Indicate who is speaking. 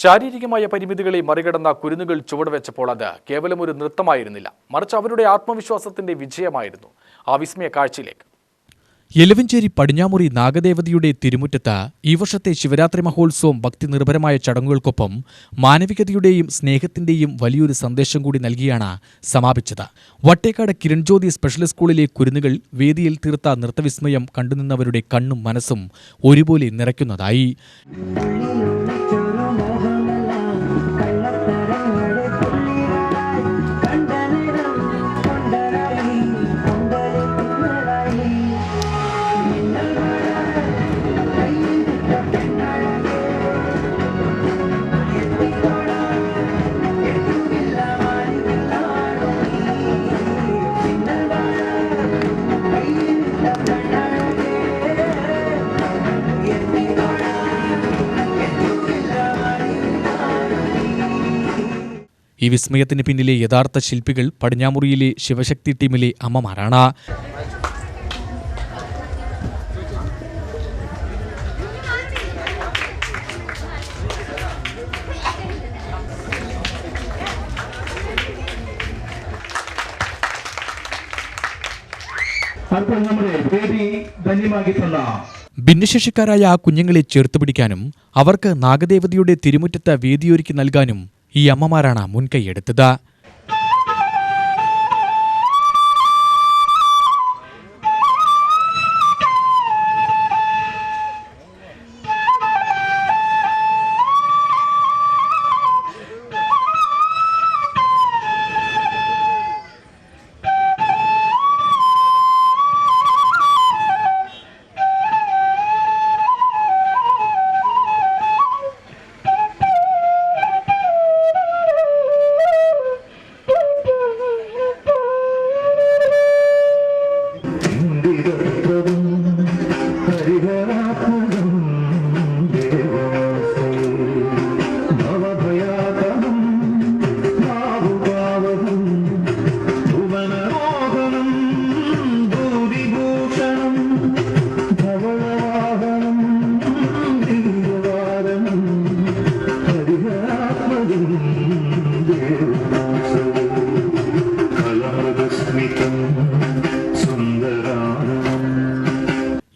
Speaker 1: ശാരീരികമായ പരിമിതികളെ മറികടന്ന കുരുന്നുകൾ ചുവടുവെച്ചപ്പോൾ അത് കേവലം ഒരു നൃത്തമായിരുന്നില്ല. മറിച്ച് അവരുടെ ആത്മവിശ്വാസത്തിന്റെ വിജയമായിരുന്നു ആ വിസ്മയ കാഴ്ചയിലേക്ക്.
Speaker 2: എലവഞ്ചേരി പടിഞ്ഞാമുറി നാഗദേവതയുടെ തിരുമുറ്റത്ത് ഈ വർഷത്തെ ശിവരാത്രി മഹോത്സവം ഭക്തി നിർഭരമായ ചടങ്ങുകൾക്കൊപ്പം മാനവികതയുടെയും സ്നേഹത്തിന്റെയും വലിയൊരു സന്ദേശം കൂടി നൽകിയാണ് സമാപിച്ചത്. വട്ടേക്കാട് കിരൺജ്യോതി സ്പെഷ്യൽ സ്കൂളിലെ കുരുന്നുകൾ വേദിയിൽ തീർത്ത നൃത്തവിസ്മയം കണ്ടുനിന്നവരുടെ കണ്ണും മനസ്സും ഒരുപോലെ നിറയ്ക്കുന്നതായി. ഈ വിസ്മയത്തിന് പിന്നിലെ യഥാർത്ഥ ശില്പികൾ പടിഞ്ഞാമുറിയിലെ ശിവശക്തി ടീമിലെ അമ്മമാരാണ്.
Speaker 3: അപ്പോൾ നമ്മുടെ വേദി ധന്യമാക്കി തന്ന
Speaker 2: ഭിന്നശേഷിക്കാരായ ആ കുഞ്ഞുങ്ങളെ ചേർത്ത് പിടിക്കാനും അവർക്ക് നാഗദേവതയുടെ തിരുമുറ്റത്ത് വേദിയൊരുക്കി നൽകാനും ഈ അമ്മമാരാണ് മുൻകൈയെടുത്തത്